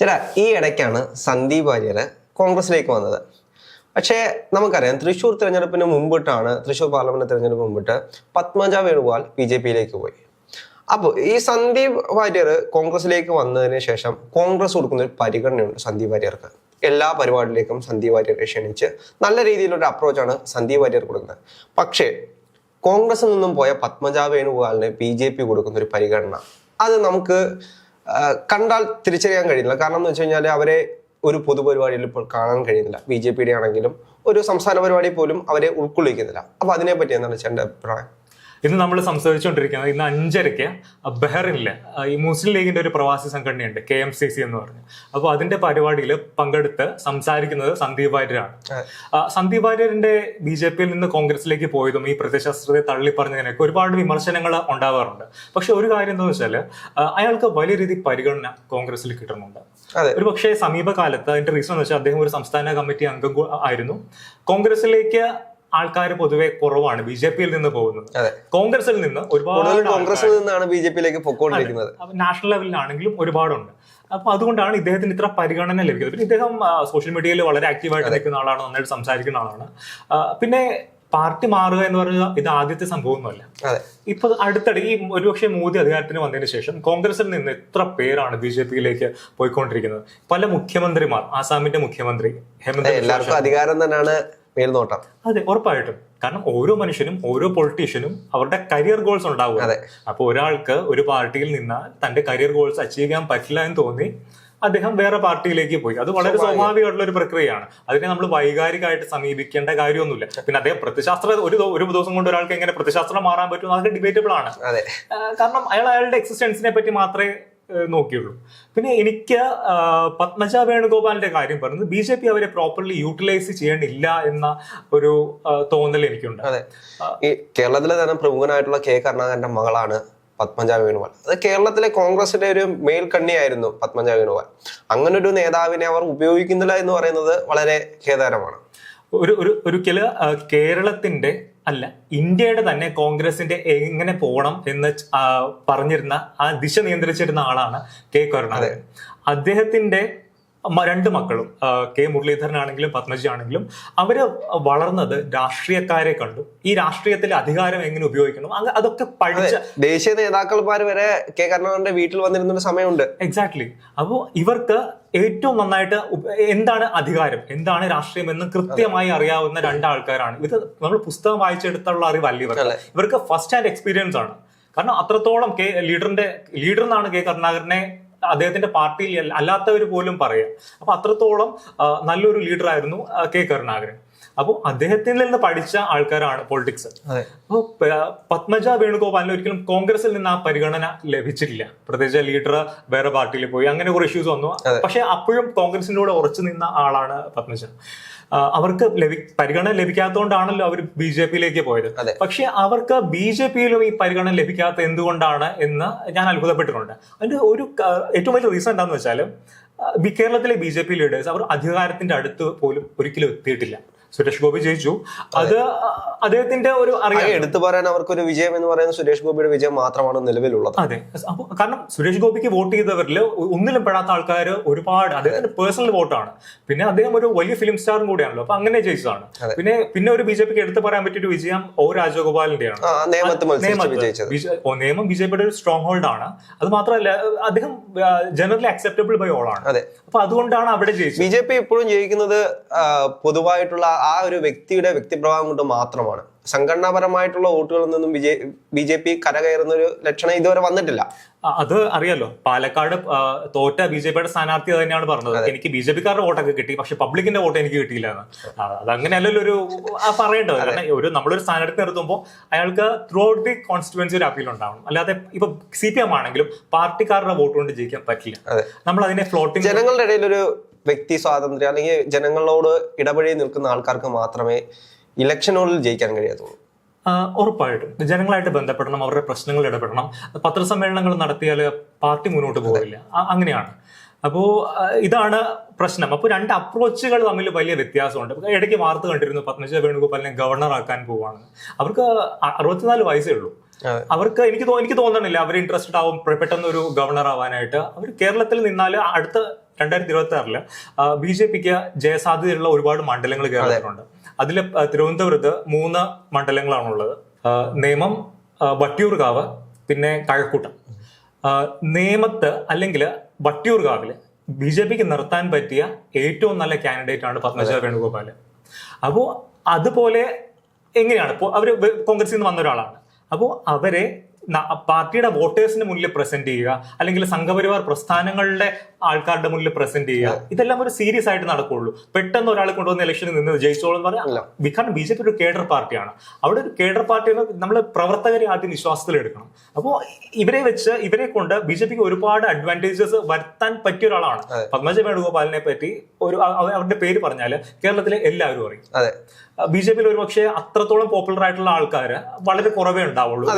ചേട്ടാ ഈ ഇടയ്ക്കാണ് സന്ദീപ് വാര്യർ കോൺഗ്രസിലേക്ക് വന്നത്. പക്ഷേ നമുക്കറിയാം തൃശ്ശൂർ തിരഞ്ഞെടുപ്പിന് മുമ്പിട്ടാണ് തൃശ്ശൂർ പാർലമെന്റ് തിരഞ്ഞെടുപ്പ് മുമ്പിട്ട് പത്മജ വേണുഗോപാൽ ബി ജെ പിയിലേക്ക് പോയി. അപ്പോൾ ഈ സന്ദീപ് വാര്യർ കോൺഗ്രസിലേക്ക് വന്നതിന് ശേഷം കോൺഗ്രസ് കൊടുക്കുന്ന ഒരു പരിഗണനയുണ്ട് സന്ദീപ് വാര്യർക്ക്. എല്ലാ പരിപാടിയിലേക്കും സന്ദീപ് വാര്യരെ ക്ഷണിച്ച് നല്ല രീതിയിലൊരു അപ്രോച്ചാണ് സന്ദീപ് വാര്യർ കൊടുക്കുന്നത്. പക്ഷേ കോൺഗ്രസിൽ നിന്നും പോയ പത്മജ വേണുഗോപാലിന് ബി ജെ പി കൊടുക്കുന്ന ഒരു പരിഗണന അത് നമുക്ക് കണ്ടാൽ തിരിച്ചറിയാൻ കഴിയുന്നില്ല. കാരണം എന്ന് വെച്ച് കഴിഞ്ഞാൽ അവരെ ഒരു പൊതുപരിപാടിയിൽ ഇപ്പോൾ കാണാൻ കഴിയുന്നില്ല. ബി ജെ പിയുടെ ആണെങ്കിലും ഒരു സംസ്ഥാന പരിപാടി പോലും അവരെ ഉൾക്കൊള്ളിക്കുന്നില്ല. അപ്പൊ അതിനെപ്പറ്റി എന്താണ് ചേട്ടന്റെ അഭിപ്രായം? ഇന്ന് നമ്മൾ സംസാരിച്ചുകൊണ്ടിരിക്കുന്നത് ഇന്ന് അഞ്ചരയ്ക്ക് ബഹറിനിലെ. ഈ മുസ്ലിം ലീഗിന്റെ ഒരു പ്രവാസി സംഘടനയുണ്ട് കെ എം സി സി എന്ന് പറഞ്ഞു. അപ്പോൾ അതിന്റെ പരിപാടിയിൽ പങ്കെടുത്ത് സംസാരിക്കുന്നത് സന്ദീപ് വാര്യരാണ്. സന്ദീപ് വാര്യരിന്റെ ബി ജെ പിയിൽ നിന്ന് കോൺഗ്രസിലേക്ക് പോയതും ഈ പ്രത്യശാസ്ത്രത്തെ തള്ളി പറഞ്ഞതിനൊക്കെ ഒരുപാട് വിമർശനങ്ങൾ ഉണ്ടാവാറുണ്ട്. പക്ഷെ ഒരു കാര്യം എന്താ വെച്ചാൽ അയാൾക്ക് വലിയ രീതിയിൽ പരിഗണന കോൺഗ്രസിൽ കിട്ടുന്നുണ്ട്. ഒരു പക്ഷേ സമീപകാലത്ത് അതിന്റെ റീസൺ എന്ന് വെച്ചാൽ അദ്ദേഹം ഒരു സംസ്ഥാന കമ്മിറ്റി അംഗം ആയിരുന്നു. കോൺഗ്രസിലേക്ക് ആൾക്കാർ പൊതുവെ കുറവാണ്. ബി ജെ പിയിൽ നിന്ന് പോകുന്നത്. കോൺഗ്രസിൽ നിന്ന് ഒരുപാട് കോൺഗ്രസിൽ നിന്നാണ് ബി ജെ പിയിലേക്ക് പൊക്കോണ്ടിരിക്കുന്നത്. നാഷണൽ ലെവലിലാണെങ്കിലും ഒരുപാടുണ്ട്. അപ്പൊ അതുകൊണ്ടാണ് ഇദ്ദേഹത്തിന് ഇത്ര പരിഗണന ലഭിക്കുന്നത്. പിന്നെ ഇദ്ദേഹം സോഷ്യൽ മീഡിയയിൽ വളരെ ആക്റ്റീവായിട്ട് നിൽക്കുന്ന ആളാണ് നന്നായിട്ട് സംസാരിക്കുന്ന ആളാണ്. പിന്നെ പാർട്ടി മാറുക എന്ന് പറയുന്നത് ഇത് ആദ്യത്തെ സംഭവമൊന്നുമല്ല. ഇപ്പൊ അടുത്തിടെ ഈ ഒരുപക്ഷെ മോദി അധികാരത്തിന് വന്നതിന് ശേഷം കോൺഗ്രസിൽ നിന്ന് എത്ര പേരാണ് ബി ജെ പിയിലേക്ക് പോയിക്കൊണ്ടിരിക്കുന്നത്? പല മുഖ്യമന്ത്രിമാർ ആസാമിന്റെ മുഖ്യമന്ത്രി ഹേമന്ത് എല്ലാവർക്കും അധികാരം തന്നെയാണ് മേൽനോട്ടം. അതെ ഉറപ്പായിട്ടും. കാരണം ഓരോ മനുഷ്യനും ഓരോ പൊളിറ്റീഷ്യനും അവരുടെ കരിയർ ഗോൾസ് ഉണ്ടാവും അതെ. അപ്പൊ ഒരാൾക്ക് ഒരു പാർട്ടിയിൽ നിന്നാൽ തന്റെ കരിയർ ഗോൾസ് അച്ചീവ് ചെയ്യാൻ പറ്റില്ല എന്ന് തോന്നി അദ്ദേഹം വേറെ പാർട്ടിയിലേക്ക് പോയി. അത് വളരെ സ്വാഭാവികമായിട്ടുള്ള ഒരു പ്രക്രിയയാണ്. അതിനെ നമ്മൾ വൈകാരികമായിട്ട് സമീപിക്കേണ്ട കാര്യമൊന്നുമില്ല. പിന്നെ അദ്ദേഹം പ്രത്യശാസ്ത്ര ഒരു ഒരു ദിവസം കൊണ്ട് ഒരാൾക്ക് എങ്ങനെ പ്രത്യശാസ്ത്രം മാറാൻ പറ്റും അതൊക്കെ ഡിബേറ്റബിൾ ആണ്. കാരണം അയാൾ അയാളുടെ എക്സിസ്റ്റൻസിനെ പറ്റി മാത്രമേ നോക്കിയുള്ളൂ. പിന്നെ എനിക്ക് പത്മജ വേണുഗോപാലിന്റെ കാര്യം പറയുന്നത് ബി ജെ പി അവരെ പ്രോപ്പർലി യൂട്ടിലൈസ് ചെയ്യണില്ല എന്ന ഒരു തോന്നൽ എനിക്കുണ്ട്. അതെ. ഈ കേരളത്തിലെ തന്നെ പ്രമുഖനായിട്ടുള്ള കെ കരുണാകരന്റെ മകളാണ് പത്മജ വേണുഗോപാൽ. അത് കേരളത്തിലെ കോൺഗ്രസിന്റെ ഒരു മേൽക്കണ്ണിയായിരുന്നു പത്മജ വേണുഗോപാൽ. അങ്ങനെ ഒരു നേതാവിനെ അവർ ഉപയോഗിക്കുന്നില്ല എന്ന് പറയുന്നത് വളരെ ഖേദകരമാണ്. ഒരു ഒരു ഒരിക്കൽ കേരളത്തിന്റെ അല്ല ഇന്ത്യയുടെ തന്നെ കോൺഗ്രസിന്റെ എങ്ങനെ പോകണം എന്ന് പറഞ്ഞിരുന്ന ആ ദിശ നിയന്ത്രിച്ചിരുന്ന ആളാണ് കെ കരുണാകരൻ. അദ്ദേഹത്തിന്റെ രണ്ട് മക്കളും കെ മുരളീധരൻ ആണെങ്കിലും പത്മജി ആണെങ്കിലും അവർ വളർന്നത് രാഷ്ട്രീയക്കാരെ കണ്ടു. ഈ രാഷ്ട്രീയത്തിൽ അധികാരം എങ്ങനെ ഉപയോഗിക്കണം? അങ്ങ് അതൊക്കെ പഠിച്ച ദേശീയ നേതാക്കന്മാർ വരെ കെ കരുണാകരന്റെ വീട്ടിൽ വന്നിരുന്ന സമയമുണ്ട്. എക്സാക്ട്ലി അപ്പോൾ ഇവർക്ക് ഏറ്റവും നന്നായിട്ട് എന്താണ് അധികാരം? എന്താണ് രാഷ്ട്രീയം എന്ന് കൃത്യമായി അറിയാവുന്ന രണ്ടാൾക്കാരാണ്. ഇത് നമ്മൾ പുസ്തകം വായിച്ചെടുത്തുള്ള അറിവല്ല ഇവർ ഇവർക്ക് ഫസ്റ്റ് ഹാൻഡ് എക്സ്പീരിയൻസ് ആണ്. കാരണം അത്രത്തോളം കെ ലീഡറിന്റെ ലീഡർ എന്നാണ് കെ കരുണാകരനെ അദ്ദേഹത്തിന്റെ പാർട്ടിയിൽ അല്ലാത്തവർ പോലും പറയാം. അപ്പൊ അത്രത്തോളം നല്ലൊരു ലീഡർ ആയിരുന്നു കെ കരുണാകരൻ. അപ്പോൾ അദ്ദേഹത്തിൽ നിന്ന് പഠിച്ച ആൾക്കാരാണ് പൊളിറ്റിക്സ് അപ്പോൾ പത്മജ വേണുഗോപാലിന് ഒരിക്കലും കോൺഗ്രസിൽ നിന്ന് ആ പരിഗണന ലഭിച്ചിട്ടില്ല. പ്രത്യേകിച്ച് ലീഡർ വേറെ പാർട്ടിയിൽ പോയി. അങ്ങനെ കുറെ ഇഷ്യൂസ് വന്നു. പക്ഷെ അപ്പോഴും കോൺഗ്രസിന്റെ കൂടെ ഉറച്ചു നിന്ന ആളാണ് പത്മജ. അവർക്ക് ലഭി പരിഗണന ലഭിക്കാത്തതുകൊണ്ടാണല്ലോ അവർ ബി ജെ പിയിലേക്ക് പോയത്. പക്ഷേ പക്ഷെ അവർക്ക് ബി ജെ പിയിലും ഈ പരിഗണന ലഭിക്കാത്ത എന്തുകൊണ്ടാണ് എന്ന് ഞാൻ അത്ഭുതപ്പെട്ടിട്ടുണ്ട്. അതിന്റെ ഒരു ഏറ്റവും വലിയ റീസൺ എന്താണെന്ന് വെച്ചാൽ കേരളത്തിലെ ബി ജെ പി ലീഡേഴ്സ് അവർ അധികാരത്തിന്റെ അടുത്ത് പോലും ഒരിക്കലും എത്തിയിട്ടില്ല. സുരേഷ് ഗോപി ജയിച്ചു. അത്. അദ്ദേഹത്തിന്റെ ഒരു അറിയാം. എടുത്തു പറയാൻ അവർക്കൊരു വിജയം എന്ന് പറയുന്നത് സുരേഷ് ഗോപിയുടെ വിജയം മാത്രമാണ് നിലവിലുള്ളത്. അതെ. അപ്പൊ കാരണം സുരേഷ് ഗോപിക്ക് വോട്ട് ചെയ്തവരിൽ ഒന്നിലും പെടാത്ത ആൾക്കാർ ഒരുപാട് അദ്ദേഹത്തിന്റെ പേഴ്സണൽ വോട്ടാണ്. പിന്നെ അദ്ദേഹം ഒരു വലിയ ഫിലിം സ്റ്റാറും കൂടിയാണല്ലോ. അപ്പൊ അങ്ങനെ ജയിച്ചതാണ്. പിന്നെ പിന്നെ ഒരു ബി ജെ പിക്ക് എടുത്തു പറയാൻ പറ്റിയ ഒരു വിജയം ഓ രാജഗോപാലിന്റെയാണ്. നിയമം ബി ജെ പിയുടെ ഒരു സ്ട്രോങ് ഹോൾഡ് ആണ്. അത് മാത്രമല്ല അദ്ദേഹം ജനറലി അക്സെപ്റ്റബിൾ ബൈ ഓൾ ആണ്. അപ്പൊ അതുകൊണ്ടാണ് അവിടെ ജയിച്ചത്. ബി ജെ പി ഇപ്പോഴും ജയിക്കുന്നത് പൊതുവായിട്ടുള്ള ആ ഒരു വ്യക്തിയുടെ വ്യക്തിപ്രഭാവം കൊണ്ട് മാത്രമാണ്. സംഘടനാപരമായിട്ടുള്ള വോട്ടുകളിൽ നിന്നും ബി ജെ പി കരകയറുന്ന ഒരു ലക്ഷണം ഇതുവരെ വന്നിട്ടില്ല. അത് അറിയാലോ. പാലക്കാട് തോറ്റ ബി ജെ പിയുടെ സ്ഥാനാർത്ഥി തന്നെയാണ് പറഞ്ഞത്. എനിക്ക് ബി ജെ പിക്കാരുടെ വോട്ടൊക്കെ കിട്ടി പക്ഷെ പബ്ലിക്കിന്റെ വോട്ട് എനിക്ക് കിട്ടിയില്ല അതങ്ങനെയല്ലല്ലോ ഒരു പറയേണ്ടത്. കാരണം ഒരു നമ്മളൊരു സ്ഥാനാർത്ഥി നിർത്തുമ്പോൾ അയാൾക്ക് ത്രൂ ഔട്ട് ദി കോൺസ്റ്റിറ്റ്യുവൻസി ഒരു അപ്പീൽ ഉണ്ടാവും അല്ലാതെ ഇപ്പൊ സി പി എം ആണെങ്കിലും പാർട്ടിക്കാരുടെ വോട്ട് കൊണ്ട് ജയിക്കാൻ പറ്റില്ല. നമ്മൾ അതിനെ ഫ്ലോട്ടിംഗ് ജനങ്ങളുടെ ഇടയിൽ ഒരു വ്യക്തി സ്വാതന്ത്ര്യം അല്ലെങ്കിൽ ജനങ്ങളോട് ഇടപഴകി നിൽക്കുന്ന ആൾക്കാർക്ക് മാത്രമേ ഇലക്ഷനുകളിൽ ജയിക്കാൻ കഴിയത്തുള്ളൂ. ഉറപ്പായിട്ടും. ജനങ്ങളായിട്ട് ബന്ധപ്പെടണം അവരുടെ പ്രശ്നങ്ങൾ ഇടപെടണം. പത്രസമ്മേളനങ്ങൾ നടത്തിയാൽ പാർട്ടി മുന്നോട്ട് പോകില്ല അങ്ങനെയാണ്. അപ്പോൾ ഇതാണ് പ്രശ്നം. അപ്പോൾ രണ്ട് അപ്രോച്ചുകൾ തമ്മിൽ വലിയ വ്യത്യാസമുണ്ട്. ഇടയ്ക്ക് വാർത്ത കണ്ടിരുന്നു പത്മജ വേണുഗോപാലിനെ ഗവർണർ ആക്കാൻ പോവാണ്. അവർക്ക് അറുപത്തിനാല് വയസ്സേ ഉള്ളൂ. അവർക്ക് എനിക്ക് എനിക്ക് തോന്നണില്ല അവർ ഇൻട്രസ്റ്റഡ് ആവും പെട്ടെന്ന് ഒരു ഗവർണർ ആവാനായിട്ട്. അവർ കേരളത്തിൽ നിന്നാൽ അടുത്ത രണ്ടായിരത്തി ഇരുപത്തി ആറിൽ ബി ജെ പിക്ക് ജയസാധ്യതയുള്ള ഒരുപാട് മണ്ഡലങ്ങൾ കേരളത്തിലുണ്ട്. അതിൽ തിരുവനന്തപുരത്ത് മൂന്ന് മണ്ഡലങ്ങളാണുള്ളത്. നേമം വട്ടിയൂർകാവ് പിന്നെ കഴക്കൂട്ടം നേമത്ത് അല്ലെങ്കിൽ വട്ടിയൂർകാവിൽ ബി ജെ പിക്ക് നിർത്താൻ പറ്റിയ ഏറ്റവും നല്ല കാൻഡിഡേറ്റ് ആണ് പത്മജ വേണുഗോപാൽ അപ്പോൾ അതുപോലെ എങ്ങനെയാണ്? ഇപ്പോൾ അവർ കോൺഗ്രസിൽ നിന്ന് വന്ന ഒരാളാണ്. അപ്പോൾ അവരെ പാർട്ടിയുടെ വോട്ടേഴ്സിന് മുന്നിൽ പ്രസന്റ് ചെയ്യുക അല്ലെങ്കിൽ സംഘപരിവാർ പ്രസ്ഥാനങ്ങളുടെ ആൾക്കാരുടെ മുന്നിൽ പ്രസന്റ് ചെയ്യുക. ഇതെല്ലാം ഒരു സീരിയസ് ആയിട്ട് നടക്കുള്ളൂ. പെട്ടെന്ന് ഒരാൾ കൊണ്ടുവന്ന് ഇലക്ഷനിൽ നിന്ന് ജയിച്ചോളൂ എന്ന് പറഞ്ഞാൽ കാരണം ബി ജെ പി ഒരു കേഡർ പാർട്ടിയാണ്. അവിടെ ഒരു കേഡർ പാർട്ടി നമ്മൾ പ്രവർത്തകരെ ആദ്യം വിശ്വാസത്തിൽ എടുക്കണം. അപ്പോൾ ഇവരെ വെച്ച് ഇവരെ കൊണ്ട് ബി ജെ പിക്ക് ഒരുപാട് അഡ്വാന്റേജസ് വരുത്താൻ പറ്റിയ ഒരാളാണ്. പത്മജ വേണുഗോപാലിനെ പറ്റി ഒരു അവ- അവരുടെ പേര് പറഞ്ഞാൽ കേരളത്തിലെ എല്ലാവരും അറിയും അതെ. ബി ജെ പിയിൽ ഒരു പക്ഷേ അത്രത്തോളം പോപ്പുലർ ആയിട്ടുള്ള ആൾക്കാർ വളരെ കുറവേ ഉണ്ടാവുള്ളൂ.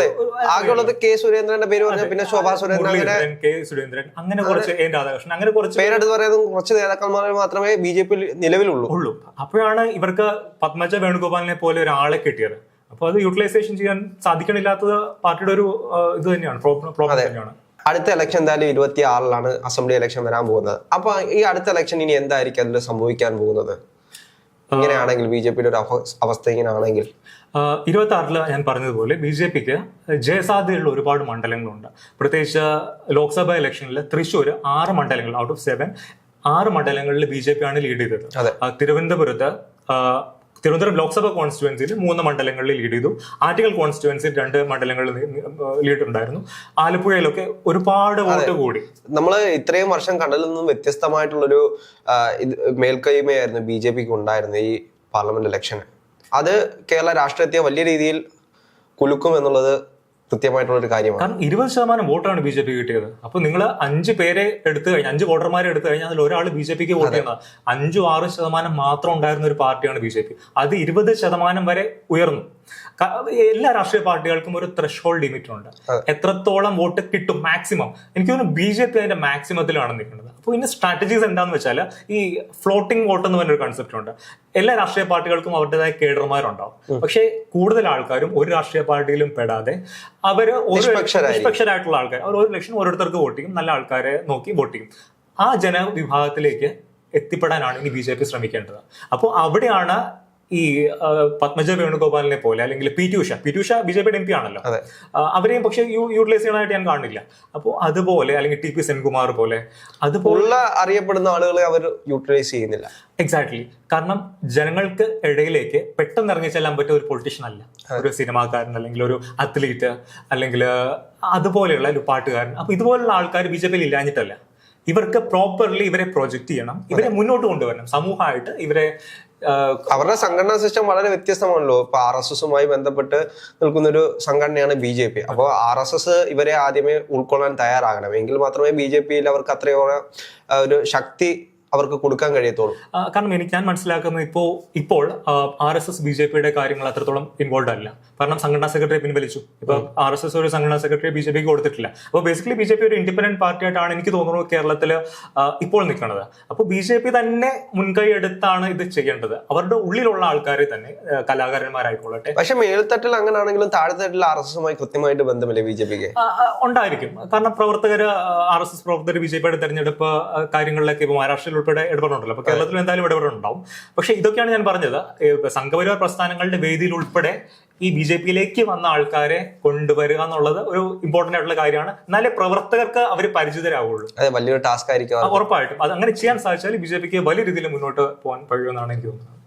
ആകെയുള്ളത് കെ സുരേന്ദ്രന്റെ പേര് പറഞ്ഞാൽ പിന്നെ ശോഭാ സുരേന്ദ്രൻ അങ്ങനെ കെ സുരേന്ദ്രൻ അങ്ങനെ കുറച്ച് എൻ രാധാകൃഷ്ണൻ അങ്ങനെ കുറച്ച് പേരെടുത്ത് പറയുന്നത് കുറച്ച് നേതാക്കന്മാർ മാത്രമേ ബി ജെ പി നിലവിലുള്ളൂ. ഉള്ളൂ. അപ്പോഴാണ് ഇവർക്ക് പത്മജ വേണുഗോപാലിനെ പോലെ ഒരാളെ കിട്ടിയത്. അപ്പൊ അത് യൂട്ടിലൈസേഷൻ ചെയ്യാൻ സാധിക്കണില്ലാത്തത് പാർട്ടിയുടെ ഒരു ഇത് തന്നെയാണ്. പ്രോബ്ലം തന്നെയാണ്. അടുത്ത ഇലക്ഷൻ എന്തായാലും ഇരുപത്തി ആറിലാണ് അസംബ്ലി ഇലക്ഷൻ വരാൻ പോകുന്നത്. അപ്പൊ ഈ അടുത്ത ഇലക്ഷൻ ഇനി എന്തായിരിക്കും അതിൽ സംഭവിക്കാൻ പോകുന്നത്? ഇങ്ങനെയാണെങ്കിൽ ബി ജെ പിയുടെ ഒരു അവ- അവസ്ഥ ഇങ്ങനെയാണെങ്കിൽ ഇരുപത്തി ആറിൽ ഞാൻ പറഞ്ഞതുപോലെ ബി ജെ പിക്ക് ജയസാധ്യതയുള്ള ഒരുപാട് മണ്ഡലങ്ങളുണ്ട്. പ്രത്യേകിച്ച് ലോക്സഭാ ഇലക്ഷനിൽ തൃശ്ശൂർ ആറ് മണ്ഡലങ്ങൾ ഔട്ട് ഓഫ് സെവൻ ആറ് മണ്ഡലങ്ങളിൽ ബി ജെ പി ആണ് ലീഡ് ചെയ്തത്. തിരുവനന്തപുരത്ത് തിരുവനന്തപുരം ലോക്സഭാ കോൺസ്റ്റിറ്റ്യുവൻസിയിൽ മൂന്ന് മണ്ഡലങ്ങളിൽ ലീഡ് ചെയ്തു. ആറ്റുകൾ കോൺസ്റ്റിറ്റ്യുവൻസിയിൽ രണ്ട് മണ്ഡലങ്ങളിൽ ലീഡ് ഉണ്ടായിരുന്നു ആലപ്പുഴയിലൊക്കെ ഒരുപാട് വോട്ട് കൂടി. നമ്മൾ ഇത്രയും വർഷം കണ്ടതിൽ നിന്നും വ്യത്യസ്തമായിട്ടുള്ളൊരു മേൽക്കൈമയായിരുന്നു ബി ജെ പിക്ക് ഉണ്ടായിരുന്നത് ഈ പാർലമെന്റ് ഇലക്ഷന് അത് കേരള രാഷ്ട്രീയത്തെ വലിയ രീതിയിൽ കുലുക്കും എന്നുള്ളത് കൃത്യമായിട്ടുള്ള ഒരു കാര്യമാണ്. കാരണം ഇരുപത് ശതമാനം വോട്ടാണ് ബി ജെ പി കിട്ടിയത്. അപ്പൊ നിങ്ങൾ അഞ്ച് പേരെ എടുത്തു കഴിഞ്ഞാൽ അഞ്ച് വോട്ടർമാരെ എടുത്തു കഴിഞ്ഞാൽ അതിൽ ഒരാൾ ബി ജെ പിക്ക് വോട്ട് ചെയ്യുന്നത്. അഞ്ചു ആറ് ശതമാനം മാത്രം ഉണ്ടായിരുന്ന ഒരു പാർട്ടിയാണ് ബി ജെ പി. അത് ഇരുപത് ശതമാനം വരെ ഉയർന്നു. എല്ലാ രാഷ്ട്രീയ പാർട്ടികൾക്കും ഒരു ത്രഷ് ഹോൾഡ് ലിമിറ്റ് ഉണ്ട് എത്രത്തോളം വോട്ട് കിട്ടും മാക്സിമം എനിക്ക് തോന്നുന്നു ബി ജെ പി അതിന്റെ മാക്സിമത്തിലാണ് നിൽക്കുന്നത്. അപ്പോൾ ഇതിന്റെ സ്ട്രാറ്റജീസ് എന്താന്ന് വെച്ചാൽ ഈ ഫ്ലോട്ടിംഗ് വോട്ട് എന്ന് പറഞ്ഞൊരു കൺസെപ്റ്റ് ഉണ്ട്. എല്ലാ രാഷ്ട്രീയ പാർട്ടികൾക്കും അവരുടേതായ കേഡർമാരുണ്ടാവും പക്ഷേ കൂടുതൽ ആൾക്കാരും ഒരു രാഷ്ട്രീയ പാർട്ടിയിലും പെടാതെ അവർ. നിഷ്പക്ഷരായിട്ടുള്ള ആൾക്കാർ അവർ ഒരു ലക്ഷം ഓരോരുത്തർക്ക് വോട്ട് ചെയ്യും. നല്ല ആൾക്കാരെ നോക്കി വോട്ട് ചെയ്യും. ആ ജനവിഭാഗത്തിലേക്ക് എത്തിപ്പെടാനാണ് ഇനി ബി ജെ പി ശ്രമിക്കേണ്ടത്. അപ്പോൾ അവിടെയാണ് ഈ പത്മജ വേണുഗോപാലിനെ പോലെ അല്ലെങ്കിൽ P T Usha. P T Usha B J പിയുടെ എം പി ആണല്ലോ. അവരെയും പക്ഷെ യൂട്ടിലൈസ് ചെയ്യണമായിട്ട് ഞാൻ കാണുന്നില്ല. അപ്പോൾ അതുപോലെ അല്ലെങ്കിൽ ടി പി സെൻകുമാർ പോലെ അതുപോലെ അറിയപ്പെടുന്ന ആളുകളെ അവർ യൂട്ടിലൈസ് ചെയ്യുന്നില്ല. എക്സാക്ട്ലി കാരണം ജനങ്ങൾക്ക് ഇടയിലേക്ക് പെട്ടെന്ന് ഇറങ്ങി ചെല്ലാൻ പറ്റിയ ഒരു പൊളിറ്റീഷ്യൻ അല്ല. ഒരു സിനിമാക്കാരൻ അല്ലെങ്കിൽ ഒരു അത്ലീറ്റ് അല്ലെങ്കിൽ അതുപോലെയുള്ള ഒരു പാട്ടുകാരൻ. അപ്പൊ ഇതുപോലുള്ള ആൾക്കാർ ബി ജെ പിയിൽ ഇല്ലാഞ്ഞിട്ടല്ല. ഇവർക്ക് പ്രോപ്പർലി ഇവരെ പ്രൊജക്ട് ചെയ്യണം. ഇവരെ മുന്നോട്ട് കൊണ്ടുവരണം. സമൂഹമായിട്ട് ഇവരെ അവരുടെ സംഘടനാ സിസ്റ്റം വളരെ വ്യത്യസ്തമാണല്ലോ. ഇപ്പൊ ആർ എസ് എസുമായി ബന്ധപ്പെട്ട് നിൽക്കുന്ന ഒരു സംഘടനയാണ് ബി ജെ പി. അപ്പോൾ ആർ എസ് എസ് ഇവരെ ആദ്യമേ ഉൾക്കൊള്ളാൻ തയ്യാറാകണം. എങ്കിൽ മാത്രമേ ബി ജെ പിയിൽ അവർക്ക് അത്രയോളം ഒരു ശക്തി അവർക്ക് കൊടുക്കാൻ കഴിയത്തുള്ളൂ. കാരണം എനിക്ക് ഞാൻ മനസ്സിലാക്കുന്നത് ഇപ്പോൾ ഇപ്പോൾ R S S B J പിയുടെ കാര്യങ്ങൾ അത്രത്തോളം ഇൻവോൾവ് അല്ല. കാരണം സംഘടനാ സെക്രട്ടറി പിൻവലിച്ചു. ഇപ്പൊ ആർ എസ് എസ് ഒരു സംഘടനാ സെക്രട്ടറി ബി ജെ പിക്ക് കൊടുത്തിട്ടില്ല. അപ്പോൾ ബേസിക്കലി ബി ജെ പി ഒരു ഇൻഡിപെൻഡന്റ് പാർട്ടി ആയിട്ടാണ് എനിക്ക് തോന്നുന്നത് കേരളത്തിൽ ഇപ്പോൾ നിൽക്കുന്നത്. അപ്പോൾ ബി ജെ പി തന്നെ മുൻകൈ എടുത്താണ് ഇത് ചെയ്യേണ്ടത്. അവരുടെ ഉള്ളിലുള്ള ആൾക്കാരെ തന്നെ കലാകാരന്മാരായിക്കൊള്ളട്ടെ. പക്ഷെ മേൽത്തട്ടിൽ അങ്ങനെയാണെങ്കിലും താഴെത്തട്ടിൽ ആർ എസ് എസുമായി കൃത്യമായിട്ട് ബന്ധമില്ലേ ബി ജെ പിക്ക്? ഉണ്ടായിരിക്കും. കാരണം പ്രവർത്തകർ ആർ എസ് എസ് പ്രവർത്തകർ ബി ജെ പിയുടെ തെരഞ്ഞെടുപ്പ് കാര്യങ്ങളിലൊക്കെ ഇപ്പോൾ മഹാരാഷ്ട്രയിൽ ഉൾപ്പെടെ ഇടപെടുന്നുണ്ടല്ലോ അപ്പൊ കേരളത്തിൽ എന്തായാലും ഇടപെടുന്നുണ്ടാവും പക്ഷെ ഇതൊക്കെയാണ് ഞാൻ പറഞ്ഞത്. സംഘപരിവാർ പ്രസ്ഥാനങ്ങളുടെ വേദിയിൽ ഉൾപ്പെടെ ഈ ബി ജെ പിയിലേക്ക് വന്ന ആൾക്കാരെ കൊണ്ടുവരിക എന്നുള്ളത് ഒരു ഇമ്പോർട്ടന്റ് ആയിട്ടുള്ള കാര്യമാണ്. നല്ല പ്രവർത്തകർക്ക് അവർ പരിചിതരാവുള്ളൂ. അതെ വലിയൊരു ടാസ്ക് ആയിരിക്കും ഉറപ്പായിട്ടും. അത് അങ്ങനെ ചെയ്യാൻ സാധിച്ചാൽ ബി ജെ പിക്ക് വലിയ രീതിയിൽ മുന്നോട്ട് പോകാൻ കഴിയുമെന്നാണ് എനിക്ക് തോന്നുന്നത്.